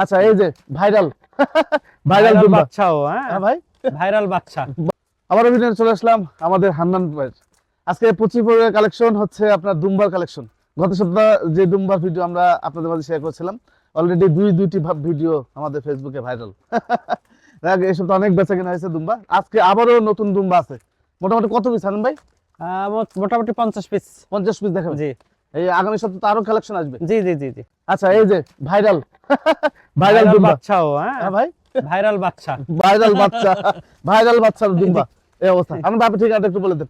আচ্ছা এই যে ভাইরাল। ভাইরাল দুম্বা বাচ্চাও হ্যাঁ? হ্যাঁ ভাই। ভাইরাল বাচ্চা। আবার অভিনয় চলে আসলাম আমাদের হান্নান ভাইয়ের। আজকে পঁচিশ কালেকশন হচ্ছে আপনার দুম্বার কালেকশন গত সপ্তাহ যে দুম্বার ভিডিও আমরা আপনাদের মাঝে শেয়ার করছিলাম অলরেডি দুই দুইটি ভিডিও আমাদের ফেসবুকে ভাইরাল এই সপ্তাহ অনেক বেচা কেনা হয়েছে দুম্বা আজকে আবারও নতুন দুম্বা আছে। মোটামুটি কত পিস হান্নান ভাই? মোটামুটি পঞ্চাশ পিস পঞ্চাশ পিস দেখাবেন। জি। এই আগামী সপ্তাহে আরও কালেকশন আসবে। জি জি জি জি। আচ্ছা এই যে ভাইরাল ভাইরাল বাচ্চাও হ্যাঁ? হ্যাঁ ভাই। ভাইরাল বাচ্চা। ভাইরাল বাচ্চা। ভাইরাল বাচ্চার দুম্বা এই অবস্থা। আমি আপনি ঠিকানাটা একটু বলে দেন।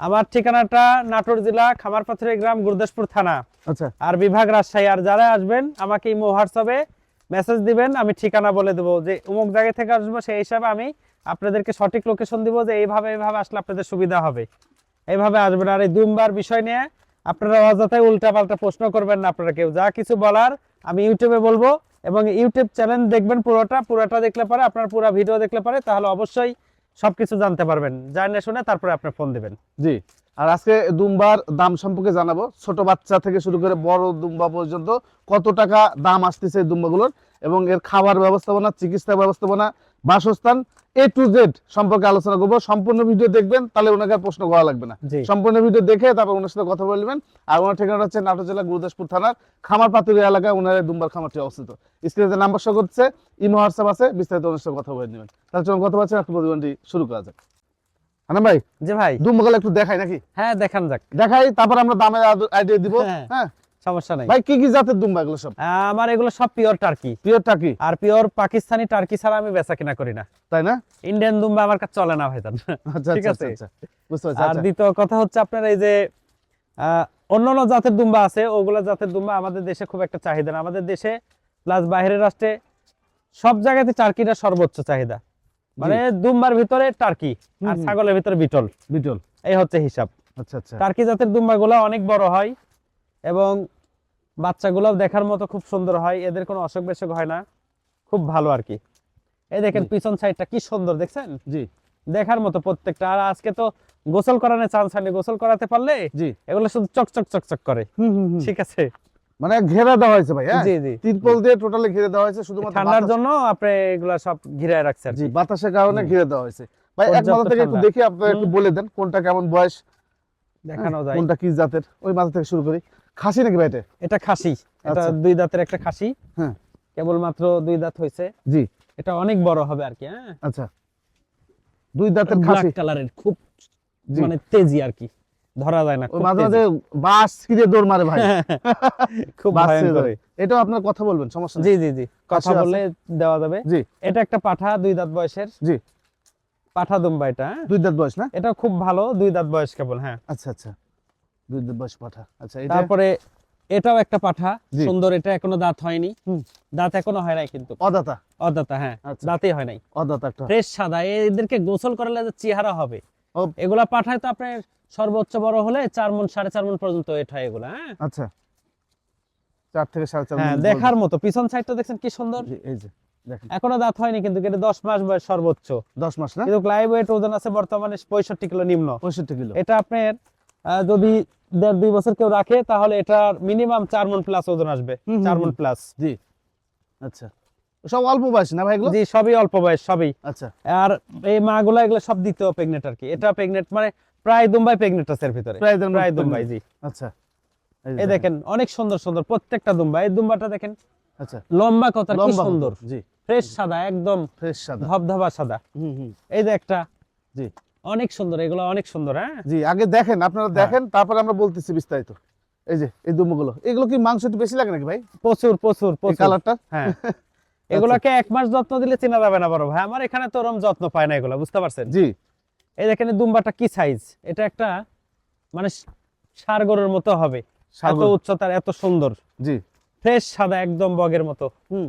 আমার ঠিকানাটা নাটোর জেলা খামারপাথুরে গ্রাম গুরদাসপুর থানা। আচ্ছা। আর বিভাগ রাজশাহী। আর যারা আসবেন আমাকে ইমো হোয়াটসঅ্যাপে মেসেজ দিবেন আমি ঠিকানা বলে দেবো। যে অমুক জায়গা থেকে আসব সেই হিসাবে আমি আপনাদেরকে সঠিক লোকেশন দিব যে এইভাবে এইভাবে আসলে আপনাদের সুবিধা হবে। এইভাবে আসবেন। আর এই দুমবার বিষয় নিয়ে আপনারা অযথাই উল্টা পাল্টা প্রশ্ন করবেন না আপনারা কেউ। যা কিছু বলার আমি ইউটিউবে বলব এবং ইউটিউব চ্যানেল দেখবেন পুরোটা। পুরোটা দেখলে পরে, আপনার পুরো ভিডিও দেখলে পরে, তাহলে অবশ্যই সবকিছু জানতে পারবেন। জানে শুনে তারপরে আপনি ফোন দেবেন। জি। আর আজকে দুম্বার দাম সম্পর্কে জানাব। ছোট বাচ্চা থেকে শুরু করে বড় দুম্বা পর্যন্ত কত টাকা দাম আসতেছে এই দুম্বাগুলোর এবং এর খাবার ব্যবস্থাপনা, চিকিৎসা ব্যবস্থাপনা বাসস্থান এ টু জেড সম্পর্কে আলোচনা করব। সম্পূর্ণ ভিডিও দেখবেন তাহলে ওনাকে প্রশ্ন করা লাগবে না। সম্পূর্ণ ভিডিও দেখে তারপর ওনার সাথে কথা বলবেন আর ওনার ঠিকানা হচ্ছে নাটোর জেলা গুরুদাসপুর থানার খামার পাতুরি এলাকায় ওনার দুম্বার খামারটি অবস্থিত। স্ক্রিনে যে নাম্বার শো করছে ইমো হোয়াটসঅ্যাপ আছে বিস্তারিত ওনার সাথে কথা বলে নেবেন। তাহলে চলুন কথা বলছেন আপনি প্রতিবন্ধী শুরু করা যাক। ভাই জি ভাই। দুম্বাগুলো একটু দেখাই নাকি? হ্যাঁ দেখান যাক। দেখাই তারপর আমরা দামের আইডিয়া দিব। হ্যাঁ। সমস্যা নাই। ভাই কি কি জাতের দুম্বা এগুলো সব? আমার এগুলো সব পিওর টার্কি পিওরটা কি আর পিওর পাকিস্তানি টার্কি ছাড়া আমি বেচা কিনা করি না। তাই না? ইন্ডিয়ান দুম্বা আমার কাছে চলে না ভাইজান। আচ্ছা ঠিক আচ্ছা আছে। আচ্ছা আর আচ্ছা। দ্বিতীয় কথা হচ্ছে আপনার এই যে অন্যান্য জাতের দুম্বা আছে ওগুলা জাতের দুম্বা আমাদের দেশে খুব একটা চাহিদা না। আমাদের দেশে প্লাস বাইরের রাষ্ট্রে সব জায়গাতে টার্কিটা সর্বোচ্চ চাহিদা। মানে দুম্বার ভিতরে টার্কি আর ছাগলের ভিতরে বিটল। বিটল। এই হচ্ছে হিসাব। আচ্ছা আচ্ছা। টার্কি জাতের দুম্বাগুলো অনেক বড় হয় এবং বাচ্চাগুলোও দেখার মতো খুব সুন্দর হয় এদের কোনো অসুখ বেসুখ হয় না খুব ভালো আর কি। এই দেখেন পিছন সাইডটা কি সুন্দর দেখছেন? জি। দেখার মতো প্রত্যেকটা আর আজকে তো গোসল করানোর চান্স হয়নি গোসল করাতে পারলে জি। এগুলো শুধু চকচক চকচক করে। ঠিক আছে? মানে ঘেরা দেওয়া হয়েছে ভাই হ্যাঁ? জি জি। তিরপল দিয়ে টোটালি ঘিরে দেওয়া হয়েছে শুধুমাত্র ঠান্ডার জন্য আপনি এগুলা সব ঘিরে রাখছেন জি বাতাসের কারণে ঘিরে দেওয়া হয়েছে। ভাই এক মাথা থেকে একটু দেখি আপনি একটু বলে দেন কোনটা কেমন বয়স। দেখানো যায়। কোনটা কি জাতের? ওই মাথা থেকে শুরু করি। খাসি নাকি ভাই এটা? এটা খাসি। এটা আচ্ছা। দুই দাঁতের একটা খাসি। হ্যাঁ। কেবলমাত্র দুই দাঁত হয়েছে জি। এটা অনেক বড় হবে আর কি হ্যাঁ। আচ্ছা। দুই দাঁতের খাসি। কালারের খুব মানে তেজি আর কি। ধরা যায় না খুব মাঝে মাঝে বাস ছিঁড়ে দৌড় মারে ভাই। খুব বাস ভয়ঙ্কর। এটাও আপনার কথা বলবেন সমস্যা জি জি জি। কথা? বললে দেওয়া যাবে। জি। এটা একটা পাঠা দুই দাঁত বয়সের। জি। পাঠা দুম্বা এটা হ্যাঁ? দুই দাঁত বয়স না? এটা খুব ভালো দুই দাঁত বয়স কেবল হ্যাঁ। আচ্ছা আচ্ছা। দুই পাঠা। আচ্ছা তারপরে এটাও একটা পাঠা। সুন্দর এটা এখনও দাঁত হয়নি। দাঁত এখনও হয় নাই কিন্তু। অদাতা। অদাতা হ্যাঁ আচ্ছা। দাঁতই হয় নাই। অদাতা ফ্রেশ সাদা। এদেরকে গোসল করালে যে চেহারা হবে। এগুলা পাঠায় তো আপনার সর্বোচ্চ বড় হলে চার মন সাড়ে চার মন পর্যন্ত হয় এগুলা হ্যাঁ। আচ্ছা। চার থেকে সাড়ে চার হ্যাঁ দেখার মতো। পিছন সাইডটা দেখছেন কি সুন্দর? এই যে এখনও দাঁত হয়নি কিন্তু এটা দশ মাস বয়স সর্বোচ্চ। দশ মাস না? কিন্তু লাইভ ওয়েট ওজন আছে বর্তমানে পঁয়ষট্টি কিলো নিম্ন। পঁয়ষট্টি কিলো। এটা আপনার যদি দেড় দুই বছর কেউ রাখে তাহলে এটার মিনিমাম চার মন প্লাস ওজন আসবে। চার মন প্লাস জি। আচ্ছা। সব অল্প বয়স না ভাই এগুলো? জি সবই অল্প বয়স সবই। আচ্ছা। আর এই মাগুলা এগুলো সব দ্বিতীয় প্রেগনেন্ট আর কি। এটা প্রেগনেন্ট মানে প্রায় দুম্বাই প্রেগনেন্ট আছে এর ভিতরে। প্রায় প্রায় দুম্বাই জি। আচ্ছা। এই দেখেন। অনেক সুন্দর সুন্দর প্রত্যেকটা দুম্বা। এই দুম্বাটা দেখেন আচ্ছা। লম্বা কথা কি লম্বা সুন্দর। জি। ফ্রেশ সাদা একদম ফ্রেশ সাদা। ধবধবা সাদা। হুম হুম। এই যে একটা। জি। অনেক সুন্দর এগুলো অনেক সুন্দর হ্যাঁ? জি আগে দেখেন আপনারা হ্যাঁ। দেখেন তারপরে আমরা বলতেছি বিস্তারিত। এই যে এই দুমগুলো এগুলো কি মাংস একটু বেশি লাগে নাকি ভাই? প্রচুর প্রচুর প্রচুর। কালারটা হ্যাঁ। এগুলোকে এক মাস যত্ন দিলে চেনা যাবে না বড় ভাই। আমার এখানে তো ওরম যত্ন পায় না এগুলো বুঝতে পারছেন? জি। এই দেখেন দুম্বাটা কি সাইজ এটা একটা মানে সার গরুর মতো হবে। এত উচ্চতার এত সুন্দর। জি। ফ্রেশ সাদা একদম বগের মতো। হুম।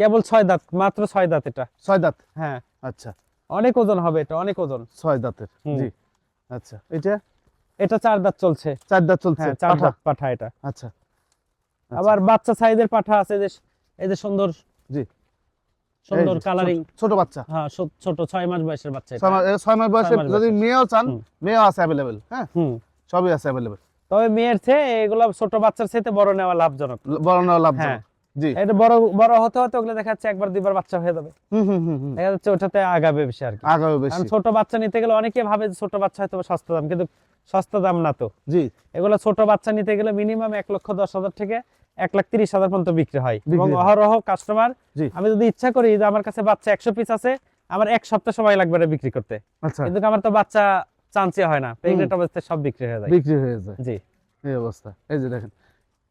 কেবল ছয় দাঁত মাত্র ছয় দাঁত এটা। ছয় দাঁত? হ্যাঁ। আচ্ছা। অনেক ওজন হবে এটা অনেক ওজন। ছয় দাঁতের জি। আচ্ছা এটা? এটা চার দাঁত চলছে। চার দাঁত চলছে হ্যাঁ চার পাঠা। দাঁত পাঠা এটা। আচ্ছা। আচ্ছা। আবার বাচ্চা সাইজের পাঠা আছে যে এই যে সুন্দর জি। সুন্দর কালারিং ছোট- বাচ্চা। হ্যাঁ ছোট ছয় মাস বয়সের বাচ্চা এটা। ছয় মাস- এ, মাস বয়সে যদি মেয়েও চান মেয়েও আছে অ্যাভেলেবেল হ্যাঁ? হুম। সবই আছে অ্যাভেলেবেল তবে মেয়ের চেয়ে এগুলো ছোট বাচ্চার চেয়ে বড় নেওয়া লাভজনক। বড় নেওয়া লাভ হ্যাঁ। এটা বড় বড় হতে হতে ওগুলো দেখা যাচ্ছে একবার দুইবার বাচ্চা হয়ে যাবে। হুম হুম হুম হুম। দেখা যাচ্ছে ওটাতে আগাবে বেশি আর কি। আগাবে বেশি। ছোট বাচ্চা নিতে গেলে অনেকে ভাবে ছোট বাচ্চা হয়তো সস্তা দাম কিন্তু সস্তা দাম না তো। জি। এগুলো ছোট বাচ্চা নিতে গেলে মিনিমাম এক লক্ষ দশ হাজার থেকে এক লাখ তিরিশ হাজার পর্যন্ত বিক্রি হয়। এবং অহরহ কাস্টমার আমি যদি ইচ্ছা করি যে আমার কাছে বাচ্চা একশো পিস আছে আমার এক সপ্তাহ সময় লাগবে এটা বিক্রি করতে। আচ্ছা। কিন্তু আমার তো বাচ্চা চান্সে হয় না। প্রেগনেন্ট অবস্থায় সব বিক্রি হয়ে যায়। বিক্রি হয়ে যায়। জি। এই অবস্থা। এই যে দেখেন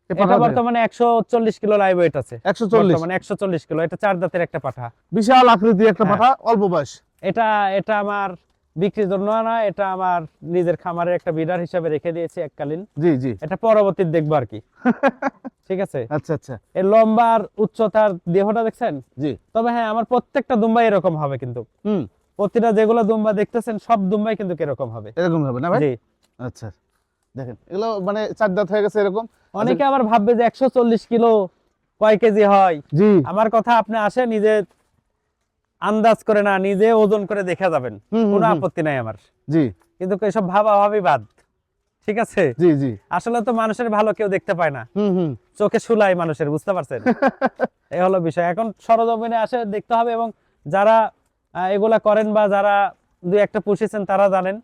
এটা বর্তমানে একশো চল্লিশ কিলো লাইভ ওয়েট আছে। একশো চল্লিশ। বর্তমানে একশো চল্লিশ কিলো এটা চার দাঁতের একটা পাঠা। বিশাল আকৃতি একটা হ্যাঁ। পাঠা অল্প বয়স। এটা এটা আমার বিক্রির জন্য না এটা আমার নিজের খামারের একটা বিডার হিসাবে রেখে দিয়েছি এককালীন। জি জি। এটা দেখব আর কি। ঠিক আছে? আচ্ছা আচ্ছা। এর লম্বার উচ্চতার দেহটা দেখছেন? জি। তবে হ্যাঁ আমার প্রত্যেকটা দুম্বা এরকম হবে কিন্তু। হুম। প্রতিটা যেগুলো দুম্বা দেখতেছেন সব দুম্বাই কিন্তু এরকম হবে। এরকম হবে না ভাই? জি। আচ্ছা। দেখেন এগুলো মানে চার দাঁত হয়ে গেছে এরকম। অনেকে আবার ভাববে যে একশো চল্লিশ কিলো কয় কেজি হয়। জি। আমার কথা আপনি আসে নিজে আন্দাজ করে না নিজে ওজন করে দেখা যাবেন। কোনো আপত্তি নাই আমার। জি। কিন্তু এসব ভাবা ভাবি বাদ। ঠিক আছে? জি জি। আসলে তো মানুষের ভালো কেউ দেখতে পায় না। হুম হুম। চোখে শুলাই মানুষের বুঝতে পারছেন? এই হলো বিষয়। এখন সরজমিনে আসে দেখতে হবে এবং যারা এগুলা করেন বা যারা দুই একটা পুষেছেন তারা জানেন।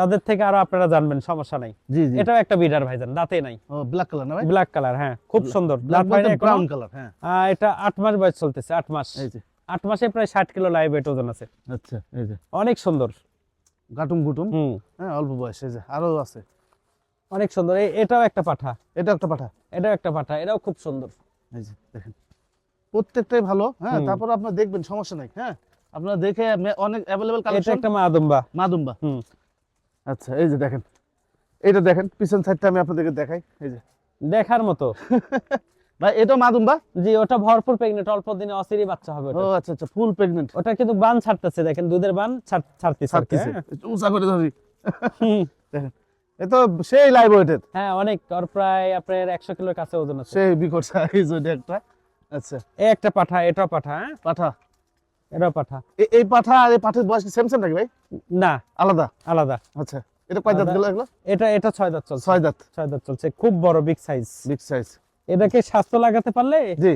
তাদের থেকে আরও আপনারা জানবেন সমস্যা নাই। জি জি। এটাও একটা বিডার ভাইজান দাঁতে নাই। ও ব্ল্যাক কালার না ভাই? ব্ল্যাক কালার হ্যাঁ খুব সুন্দর। দাঁত। ব্রাউন কালার হ্যাঁ। এটা আট মাস বয়স চলতেছে আট মাস। এই যে। আট মাসে প্রায় ষাট কিলো লাইভ ওয়েট ওজন আছে। আচ্ছা এই যে। অনেক সুন্দর। গাটুম গুটুম? হুম। হ্যাঁ অল্প বয়স এই যে আরও আছে। অনেক সুন্দর এটাও একটা পাঠা। এটা একটা পাঠা? এটাও একটা পাঠা এটাও খুব সুন্দর। এই যে দেখেন। প্রত্যেকটাই ভালো হ্যাঁ। তারপর আপনার দেখবেন সমস্যা নাই হ্যাঁ। আপনারা দেখে অনেক অ্যাভেলেবল এটা একটা মা দুম্বা। মাদুম্বা হুম। আচ্ছা এই যে দেখেন। এটা দেখেন পিছন সাইডটা আমি আপনাদেরকে দেখাই। এই যে। দেখার মতো। ভাই এটা মাদুম্বা জি ওটা ভরপুর প্রেগনেন্ট অল্প দিনে অসিরি বাচ্চা হবে ও আচ্ছা আচ্ছা ফুল প্রেগনেন্ট ওটা কিন্তু বান ছাড়তেছে দেখেন দুধের বান ছাড়- ছাড়তেছে আর হ্যাঁ। উঁচা করে ধরি। দেখেন এ তো সেই লাইভ ওয়েটেড হ্যাঁ অনেক ওর প্রায় আপনার একশো কিলোর কাছে ওজন আছে। সেই বিকট সাইজ ওইটা একটা। আচ্ছা। এই একটা পাঠা এটা পাঠা হ্যাঁ? পাঠা। এটাও পাঠা। এই পাঠা আর এই পাঠের বয়স সেম সেম নাকি ভাই? না আলাদা? আলাদা। আচ্ছা এটা কয় দাঁত গেল এগুলো? এটা এটা ছয় দাঁত চলছে। ছয় দাঁত। ছয় দাঁত চলছে। খুব বড় বিগ সাইজ বিগ সাইজ এটাকে স্বাস্থ্য লাগাতে পারলে জি।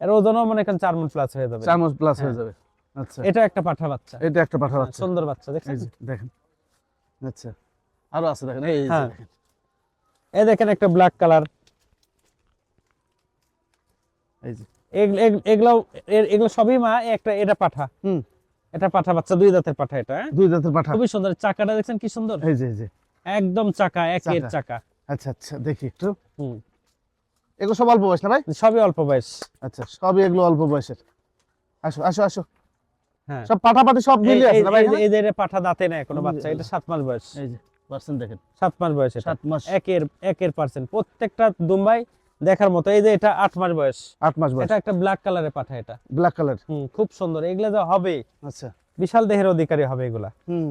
এর ওজনও মনে করেন চার মন প্লাস হয়ে যাবে। চার মাস প্লাস হয়ে হ্যাঁ। যাবে। আচ্ছা। এটা একটা পাঠা বাচ্চা। এটা একটা পাঠা বাচ্চা। সুন্দর বাচ্চা যে দেখেন। আচ্ছা। আরও আছে দেখেন। এই হ্যাঁ। দেখেন। এই দেখেন একটা ব্ল্যাক কালার এই যে। এগুলো এগুলো সবই মা একটা এটা পাঠা। হুম। এটা পাঠা বাচ্চা দুই দাঁতের পাঠা এটা হ্যাঁ? দুই দাঁতের পাঠা। খুবই সুন্দর। চাকাটা দেখছেন কি সুন্দর? এই যে যে। একদম চাকা একের চাকা। আচ্ছা আচ্ছা দেখি একটু। হুম। এগুলো সব অল্প বয়স না ভাই? সবই অল্প বয়স। আচ্ছা সবই এগুলো অল্প বয়সের। আসো আসো আসো। হ্যাঁ। সব পাঠাপাটি সব মিলিয়ে আছে না ভাই এই যে- পাঠা দাঁতে নেয় কোনো বাচ্চা এটা সাত মাস বয়স। এই যে পার্সেন্ট দেখেন। সাত মাস বয়স সাত মাস। একের একের পার্সেন্ট। প্রত্যেকটা দুম্বাই দেখার মতো এই যে এটা আট মাস বয়স। আট মাস বয়স। এটা একটা ব্ল্যাক কালারের পাঠা এটা। ব্ল্যাক কালার হুম খুব সুন্দর এগুলা যা হবে আচ্ছা। বিশাল দেহের অধিকারী হবে এগুলা। হুম।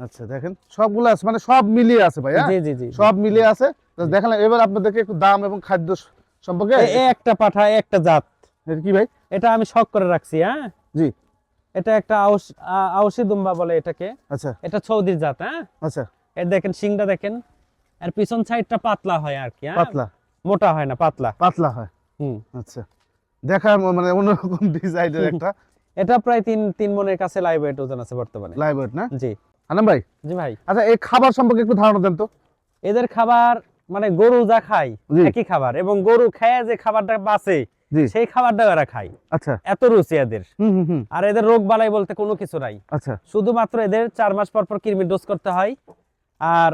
আচ্ছা দেখেন সবগুলো আছে মানে সব মিলিয়ে আছে ভাই হ্যাঁ? জি জি জি। সব মিলিয়ে আছে। দেখালাম এবার আপনাদেরকে একটু দাম এবং খাদ্য সম্পর্কে একটা পাঠা একটা জাত। এটা কি ভাই? এটা আমি শখ করে রাখছি হ্যাঁ? জি। এটা একটা আউস আ- আউসি দুম্বা বলে এটাকে। আচ্ছা। এটা সৌদির জাত হ্যাঁ? আচ্ছা। এর দেখেন শিংটা দেখেন আর পিছন সাইডটা পাতলা হয় আর কি হ্যাঁ? পাতলা। মোটা হয় না পাতলা। পাতলা হয়। হুম। আচ্ছা। দেখার ম- মানে অন্যরকম ডিজাইনের একটা। এটা প্রায় তিন তিন মনের কাছে লাইভ ওয়েট ওজন আছে বর্তমানে। লাইভ ওয়েট না? জি। আনাম ভাই? জি ভাই। আচ্ছা এই খাবার সম্পর্কে একটু ধারণা দেন তো। এদের খাবার মানে গরু যা খায়। একই খাবার এবং গরু খেয়ে যে খাবারটা বাঁচে সেই খাবারটা এরা খায়। আচ্ছা। এত রুচি এদের। হুম হুম হুম। আর এদের রোগ বালাই বলতে কোনো কিছু নাই। আচ্ছা। শুধুমাত্র এদের চার মাস পর পর কৃমির ডোজ করতে হয়। আর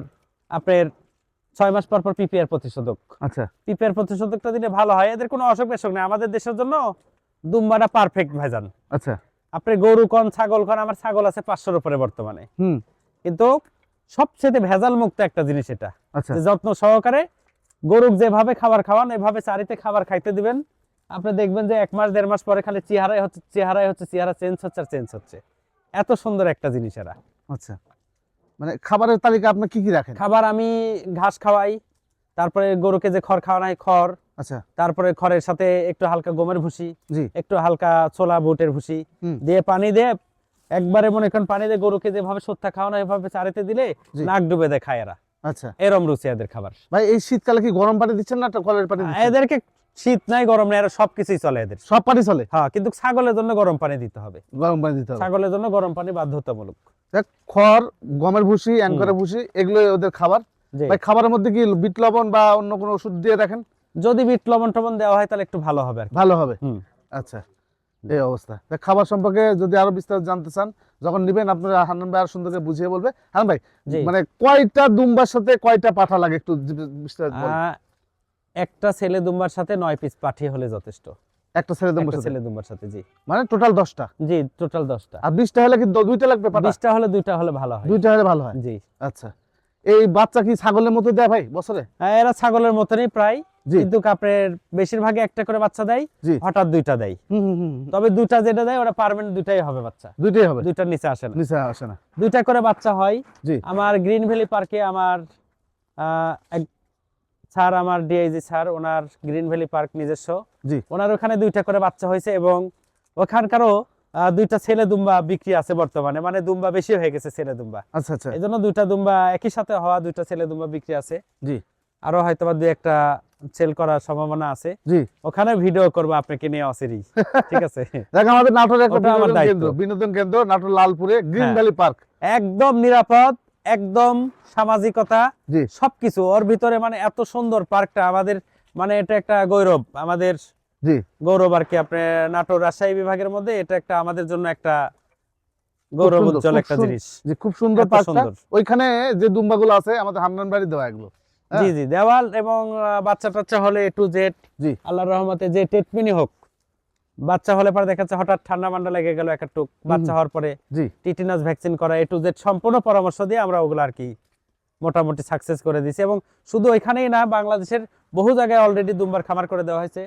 আপনার ছয় মাস পর পর পিপিআর প্রতিষেধক আচ্ছা। পিপিআর প্রতিষেধকটা দিলে ভালো হয় এদের কোনো অসুখ বিসুখ নেই। আমাদের দেশের জন্য দুম্বাটা পারফেক্ট ভাইজান। আচ্ছা। আপনি গরু কন ছাগল কন আমার ছাগল আছে পাঁচশোর উপরে বর্তমানে। হুম। কিন্তু সবচেয়ে ভেজাল মুক্ত একটা জিনিস এটা। আচ্ছা। যত্ন সহকারে গরুক যেভাবে খাবার খাওয়ান এভাবে চারিতে খাবার খাইতে দিবেন। আপনি দেখবেন যে এক মাস দেড় মাস পরে খালি চেহারাই হচ্ছে চেহারাই হচ্ছে চেহারা চেঞ্জ হচ্ছে আর চেঞ্জ হচ্ছে। এত সুন্দর একটা জিনিস এরা। আচ্ছা। মানে খাবারের তালিকা আপনি কি কি রাখেন? খাবার আমি ঘাস খাওয়াই তারপরে গরুকে যে খড় খাওয়ানো হয় খড় আচ্ছা। তারপরে খড়ের সাথে একটু হালকা গমের ভুসি জি। একটু হালকা ছোলা বুটের ভুসি দিয়ে পানি দিয়ে একবারে মনে করেন পানি দিয়ে গরুকে যেভাবে সত্যা খাওয়ানো এভাবে চারিতে দিলে নাক ডুবে দেয় খায় এরা। আচ্ছা। এরম রুচি এদের খাবার। ভাই এই শীতকালে কি গরম পানি দিচ্ছেন না কলের পানি এদেরকে শীত নাই গরম নাই এরা সবকিছুই চলে এদের। সব পানি চলে? হ্যাঁ কিন্তু ছাগলের জন্য গরম পানি দিতে হবে। গরম পানি দিতে হবে। ছাগলের জন্য গরম পানি বাধ্যতামূলক। খড় গমের ভুসি অ্যাঙ্করের ভুসি এগুলো ওদের খাবার। ভাই খাবারের মধ্যে কি বিট লবণ বা অন্য কোনো ওষুধ দিয়ে রাখেন? যদি বিট লবণ টবণ দেওয়া হয় তাহলে একটু ভালো হবে ভালো হবে? আচ্ছা এই অবস্থা। খাবার সম্পর্কে যদি আরও বিস্তারিত জানতে চান যখন নিবেন আপনারা হান্নান ভাই আর সুন্দর করে বুঝিয়ে বলবে। হান্নান ভাই মানে কয়টা দুম্বার সাথে কয়টা পাঠা লাগে? একটু বিস্তারিত। একটা ছেলে দুম্বার সাথে নয় পিস পাঠিয়ে হলে যথেষ্ট। একটা ছেলে দুম্বার সাথে? ছেলে দুম্বার সাথে জি। মানে টোটাল দশটা? জি টোটাল দশটা। আর বিশটা হলে কি দুইটা লাগবে পাঠা বিশটা হলে দুইটা হলে ভালো হয়। দুইটা হলে ভালো হয়? জি। আচ্ছা। এই বাচ্চা কি ছাগলের মতো দেয় ভাই বছরে? হ্যাঁ, এরা ছাগলের মতনই প্রায়। কিন্তু আপনার বেশিরভাগই একটা করে বাচ্চা দেয় হঠাৎ দুইটা দেয়। তবে দুইটা যেটা দেয় ওটা পার্মানেন্ট দুইটাই হবে বাচ্চা। দুইটাই হবে? দুইটার নিচে আসে না। নিচে আসে না। দুইটা করে বাচ্চা হয়। জি। আমার গ্রিন ভ্যালি পার্কে আমার এক স্যার আমার ডিআইজি স্যার ওনার গ্রিন ভ্যালি পার্ক নিজস্ব। জি। ওনার ওখানে দুইটা করে বাচ্চা হয়েছে এবং ওখানকারও দুইটা ছেলে দুম্বা বিক্রি আছে বর্তমানে। মানে দুম্বা বেশি হয়ে গেছে ছেলে দুম্বা। আচ্ছা আচ্ছা। এই জন্য দুইটা দুম্বা একই সাথে হওয়া দুইটা ছেলে দুম্বা বিক্রি আছে। জি। আরও হয়তো বা দুই একটা সেল করার সম্ভাবনা আছে। জি। ওখানে ভিডিও করব আপনাকে নিয়ে অসিরি ঠিক আছে? দেখ আমাদের নাটোরের একটা বিনোদন কেন্দ্র নাটোর লালপুরে গ্রিন। ভ্যালি পার্ক একদম নিরাপদ। একদম সামাজিকতা সবকিছু। ওর ভিতরে মানে এত সুন্দর পার্কটা আমাদের মানে এটা একটা গৌরব আমাদের জি। গৌরব আর কি আপনার নাটোর রাজশাহী বিভাগের মধ্যে এটা একটা আমাদের জন্য একটা গৌরব উজ্জ্বল একটা জিনিস। যে খুব সুন্দর পার্কটা। সুন্দর। ওইখানে যে দুম্বাগুলো আছে আমাদের হান্নান বাড়ি দেওয়া এগুলো। হ্যাঁ। জি জি দেওয়াল এবং বাচ্চা টাচ্চা হলে টু জেড জি। আল্লাহর রহমতে যে টেটমিনি হোক বাচ্চা হলে পরে দেখা যাচ্ছে হঠাৎ ঠান্ডা মান্ডা লেগে গেল একটা টুক। বাচ্চা হওয়ার পরে টিটিনাস ভ্যাকসিন করা এ টু জেড সম্পূর্ণ পরামর্শ দিয়ে আমরা ওগুলো আর কি মোটামুটি সাকসেস করে দিয়েছি। এবং শুধু এখানেই না বাংলাদেশের বহু জায়গায় অলরেডি দুম্বার খামার করে দেওয়া হয়েছে।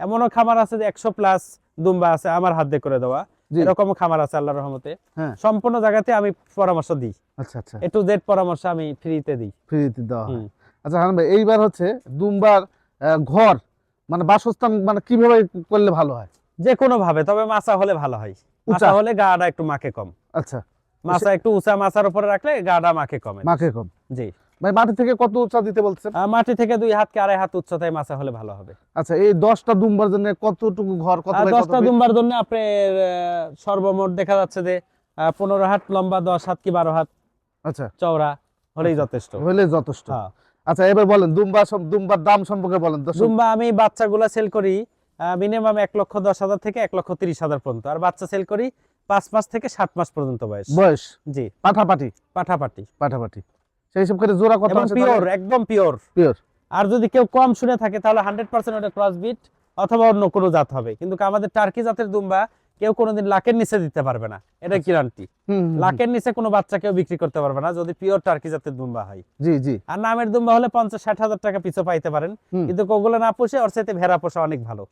এমনও খামার আছে যে একশো প্লাস দুম্বা আছে আমার হাত দিয়ে করে দেওয়া। জি। এরকমও খামার আছে আল্লাহর রহমতে। হ্যাঁ। সম্পূর্ণ জায়গাতে আমি পরামর্শ দিই। আচ্ছা আচ্ছা। এ টু জেড পরামর্শ আমি ফ্রিতে দিই। ফ্রিতে দেওয়া আচ্ছা হান্নান ভাই এইবার হচ্ছে দুম্বার ঘর মানে বাসস্থান মানে কীভাবে করলে ভালো হয়? যে কোনো ভাবে তবে মাছা হলে ভালো হয়। উঁচা? মাছা হলে গাটা একটু মাকে কম। আচ্ছা। মাছা একটু উঁচা মাছার উপরে রাখলে গাটা মাকে কমে মাকে কম। জি। ভাই মাটি থেকে কত উঁচা দিতে বলছেন? মাটি থেকে দুই হাত কি আড়াই হাত উচ্চতায় মাছা হলে ভালো হবে। আচ্ছা এই দশটা দুম্বার জন্য কতটুকু ঘর কত আর বাই কত দশটা feet? দুম্বার জন্য আপনার আহ, সর্বমোট দেখা যাচ্ছে যে আহ, পনেরো হাত লম্বা দশ হাত কি বারো হাত আচ্ছা। চওড়া হলেই যথেষ্ট। হলে যথেষ্ট। হ্যাঁ। আচ্ছা এবার বলেন দুম্বা দুম্বার দাম সম্পর্কে বলেন দুম্বা আমি বাচ্চাগুলা সেল করি মিনিমাম এক লক্ষ দশ হাজার থেকে এক লক্ষ তিরিশ হাজার পর্যন্ত। আর বাচ্চা সেল করি পাঁচ মাস থেকে সাত মাস পর্যন্ত বয়স। বয়স? জি। পাঠাপাটি পাঠাপাটি পাঠাপাটি সেই সব করে জোড়া কত পিওর একদম পিওর পিওর আর যদি কেউ কম শুনে থাকে তাহলে হান্ড্রেড পার্সেন্ট ওটা ক্রস বিট অথবা অন্য কোনো জাত হবে। কিন্তু আমাদের টার্কি জাতের দুম্বা কেউ কোনোদিন লাখের নিচে দিতে পারবে না। এটা গ্যারান্টি লাখের নিচে কোনো বাচ্চা কেউ বিক্রি করতে পারবে না। যদি পিওর টার্কি জাতের দুম্বা হয়। জি জি। আর নামের দুম্বা হলে পঞ্চাশ ষাট হাজার টাকা পিছু পাইতে পারেন। কিন্তু ওগুলো না পুষে ওর সাথে ভেড়া পোষা অনেক ভালো।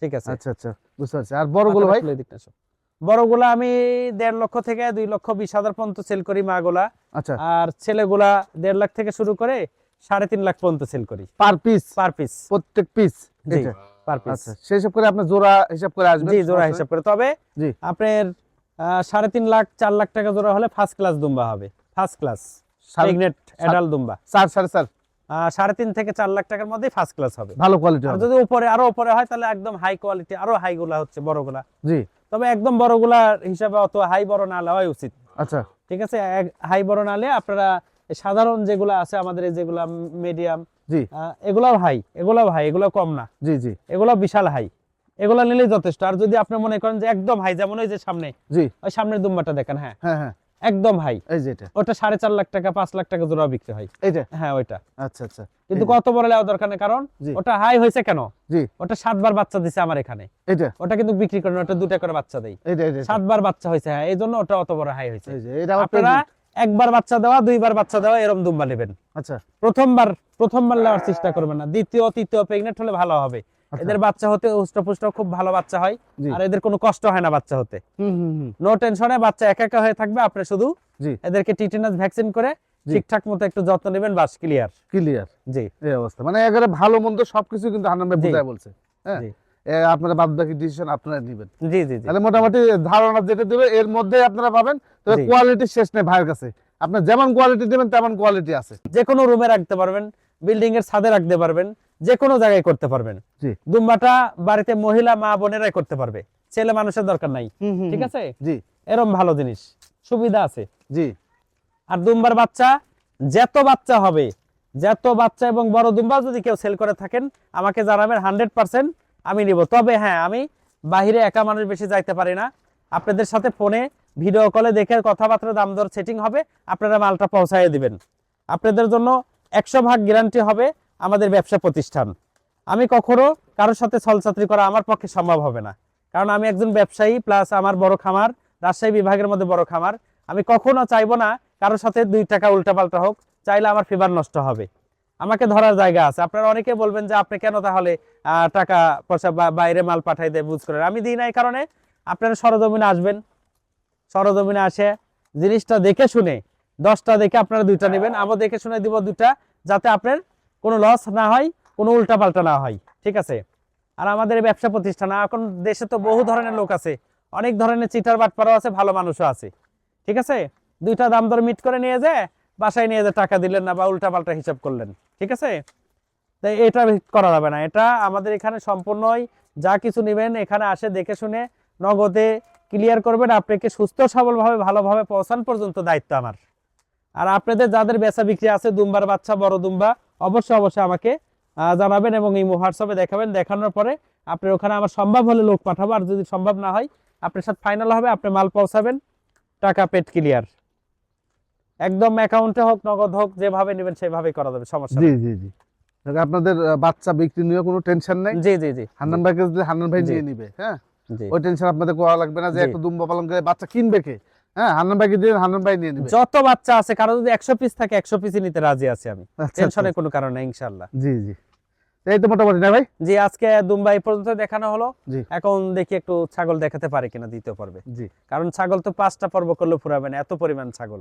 ঠিক আছে? আচ্ছা আচ্ছা বুঝতে পারছি। আর বড়গুলো ভাই। বড়গুলা আমি দেড় লক্ষ থেকে দুই লক্ষ বিশ হাজার পর্যন্ত সেল করি মাগুলা। আচ্ছা। আর ছেলেগুলা দেড় লাখ থেকে শুরু করে সাড়ে তিন লাখ পর্যন্ত সেল করি। পার পিস পার পিস প্রত্যেক পিস জি পার পিস আচ্ছা সেই সব করে আপনি জোড়া হিসাব করে আসবেন? জি জোড়া হিসাব করে। তবে জি। আপনার সাড়ে তিন লাখ চার লাখ টাকা জোড়া হলে ফার্স্ট ক্লাস দুম্বা হবে। First class. সাড়ে- অ্যাডাল দুম্বা। সাড়ে চার আহ, সাড়ে তিন থেকে চার লাখ টাকার মধ্যে ফার্স্ট ক্লাস হবে। ভালো কোয়ালিটি যদি উপরে আরও উপরে হয় তাহলে একদম হাই কোয়ালিটি আরও হাই গুলা হচ্ছে বড়গুলা। জি। তবে একদম বড়গুলা হিসাবে অত হাই বড় না নেওয়াই উচিত। আচ্ছা। ঠিক আছে? হাই বড় নালে আপনারা সাধারণ যেগুলো আছে আমাদের এই যেগুলা মিডিয়াম জি। এগুলাও হাই এগুলাও হাই এগুলো কম না। জি জি। এগুলো বিশাল হাই এগুলো নিলেই যথেষ্ট। আর যদি আপনি মনে করেন যে একদম হাই যেমন ওই যে সামনে জি। ওই সামনের দুম্বাটা দেখেন হ্যাঁ। হ্যাঁ হ্যাঁ। একদম হাই এই যে এটা। ওটা সাড়ে চার লাখ টাকা পাঁচ লাখ টাকা জোড়া বিক্রি হয়। এইটা হ্যাঁ ওইটা। আচ্ছা আচ্ছা। কিন্তু কত বড় নেওয়া দরকার নেই কারণ ওটা হাই হয়েছে কেন? জি। ওটা সাতবার বাচ্চা দিছে আমার এখানে। এটা ওটা কিন্তু বিক্রি করেন ওটা দুটা করে বাচ্চা দেয়। সাতবার বাচ্চা হয়েছে হ্যাঁ এই জন্য ওটা অত বড় হাই হয়েছে। এই যে এটা আপনারা একবার বাচ্চা দেওয়া দুইবার বাচ্চা দেওয়া এরকম দুম্বা নেবেন। আচ্ছা। প্রথমবার প্রথমবার নেওয়ার চেষ্টা করবেন না দ্বিতীয় তৃতীয় প্রেগনেন্ট হলে ভালো হবে। এদের বাচ্চা হতে হুষ্টপুষ্ট খুব ভালো বাচ্চা হয় আর এদের কোনো কষ্ট হয় না বাচ্চা হতে। নো টেনশনে বাচ্চা একা একা হয়ে থাকবে আপনি শুধু এদেরকে টিটেনাস ভ্যাকসিন করে ঠিকঠাক মতো একটু যত্ন নেবেন বাস ক্লিয়ার ক্লিয়ার জি। এই অবস্থা। মানে একেবারে ভালো মন্দ সবকিছু কিন্তু হান্নান ভাই বুঝায় বলছে হ্যাঁ? আপনারা বাদ বাকি ডিসিশন আপনারা নেবেন। জি জি জি। তাহলে মোটামুটি ধারণা যেটা দেবে এর মধ্যে আপনারা পাবেন। তবে কোয়ালিটি শেষ নেই ভাইয়ের কাছে। আপনার যেমন কোয়ালিটি দেবেন তেমন কোয়ালিটি আছে। যে কোনো রুমে রাখতে পারবেন বিল্ডিং এর ছাদে রাখতে পারবেন যে কোনো জায়গায় করতে পারবেন। দুম্বাটা বাড়িতে মহিলা মা বোনেরাই করতে পারবে। ছেলে মানুষের দরকার নাই। ঠিক আছে? জি। এরম ভালো জিনিস। সুবিধা আছে। জি। আর দুম্বার বাচ্চা যত বাচ্চা হবে যত বাচ্চা এবং বড় দুম্বা যদি কেউ সেল করে থাকেন আমাকে জানাবেন হান্ড্রেড পার্সেন্ট আমি নিব। তবে হ্যাঁ আমি বাহিরে একা মানুষ বেশি যাইতে পারি না। আপনাদের সাথে ফোনে ভিডিও কলে দেখে কথাবার্তা দাম দর সেটিং হবে। আপনারা মালটা পৌঁছায় দিবেন। আপনাদের জন্য একশো ভাগ গ্যারান্টি হবে। আমাদের ব্যবসা প্রতিষ্ঠান। আমি কখনো কারোর সাথে ছলচাত্রি করা আমার পক্ষে সম্ভব হবে না। কারণ আমি একজন ব্যবসায়ী প্লাস আমার বড় খামার, রাজশাহী বিভাগের মধ্যে বড় খামার। আমি কখনো চাইব না কারোর সাথে দুই টাকা উল্টাপাল্টা হোক, চাইলে আমার ফিভার নষ্ট হবে। আমাকে ধরার জায়গা আছে। আপনারা অনেকে বলবেন যে, আপনি কেন তাহলে টাকা পয়সা বাইরে মাল পাঠাই দেয়, বুঝ করেন? আমি দিই না এই কারণে। আপনারা সরজমিনে আসবেন। সরজমিনে আসে, জিনিসটা দেখে শুনে, দশটা দেখে আপনারা দুইটা নেবেন। আমরা দেখে শুনে দিব দুটা যাতে আপনার কোনো লস না হয়, কোনো উল্টাপাল্টা না হয়, ঠিক আছে? আর আমাদের ব্যবসা প্রতিষ্ঠান, এখন দেশে তো বহু ধরনের লোক আছে, অনেক ধরনের চিটার বাটপারও আছে, ভালো মানুষও আছে, ঠিক আছে? দুইটা দাম দর মিট করে নিয়ে যায় বাসায় নিয়ে যে টাকা দিলেন না বা উল্টাপাল্টা হিসাব করলেন, ঠিক আছে? তাই এটা করা যাবে না, এটা আমাদের এখানে সম্পূর্ণই যা কিছু নেবেন, এখানে আসে দেখে শুনে নগদে ক্লিয়ার করবেন, আপনাকে সুস্থ, সবলভাবে, ভালোভাবে পৌঁছান পর্যন্ত দায়িত্ব আমার। আর আপনাদের যাদের বেচা বিক্রি আছে, দুম্বার বাচ্চা, বড় দুম্বা অবশ্যই অবশ্যই আমাকে জানাবেন এবং এই হোয়াটসঅ্যাপে দেখাবেন। দেখানোর পরে আপনার ওখানে আমার সম্ভব হলে লোক পাঠাবো। আর যদি সম্ভব না হয় আপনার সাথে ফাইনাল হবে আপনি মাল পৌঁছাবেন। টাকা পেড ক্লিয়ার একদম অ্যাকাউন্টে হোক নগদ হোক যেভাবে নেবেন সেভাবেই করা যাবে সমস্যা জি জি জি। আপনাদের বাচ্চা বিক্রি নিয়ে কোনো টেনশন নাই। জি জি জি। হান্নান ভাইকে হান্নান ভাই। নিয়ে নিবে হ্যাঁ? ওই টেনশন আপনাদের করা লাগবে না যে। একটা দুম্বা পালন করে বাচ্চা কিনবে কে? হ্যাঁ হান্নান ভাইকে দিয়ে হান্নান ভাই নিয়ে নিবে। যত বাচ্চা আছে কারও যদি একশো পিস থাকে একশো পিসই নিতে রাজি আছি আমি। আচ্ছা, আচ্ছা, টেনশনের কোনো কারণ নেই জি জি। এই তো মোটামুটি না ভাই? জি আজকে দুম্বাই পর্যন্ত দেখানো হলো। এখন দেখি একটু ছাগল দেখাতে পারে কিনা দ্বিতীয় পর্বে। জি। কারণ ছাগল তো পাঁচটা পর্ব করলে ফুরাবে না এত পরিমাণ ছাগল।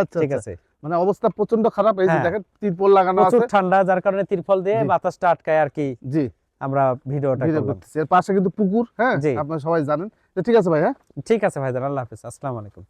আচ্ছা ঠিক আচ্ছা। আছে। মানে অবস্থা প্রচণ্ড খারাপ এই যে হ্যাঁ। দেখেন তিরপল লাগানো প্রচুর আছে। ঠান্ডা যার কারণে তিরফল দিয়ে। বাতাসটা আটকায় আর কি জি। আমরা ভিডিওটা ভিডিও করতেছি। এর পাশে কিন্তু পুকুর হ্যাঁ। আপনারা সবাই জানেন। ঠিক আছে ভাই হ্যাঁ? ঠিক আছে ভাই আল্লাহ হাফিজ আসসালামু আলাইকুম।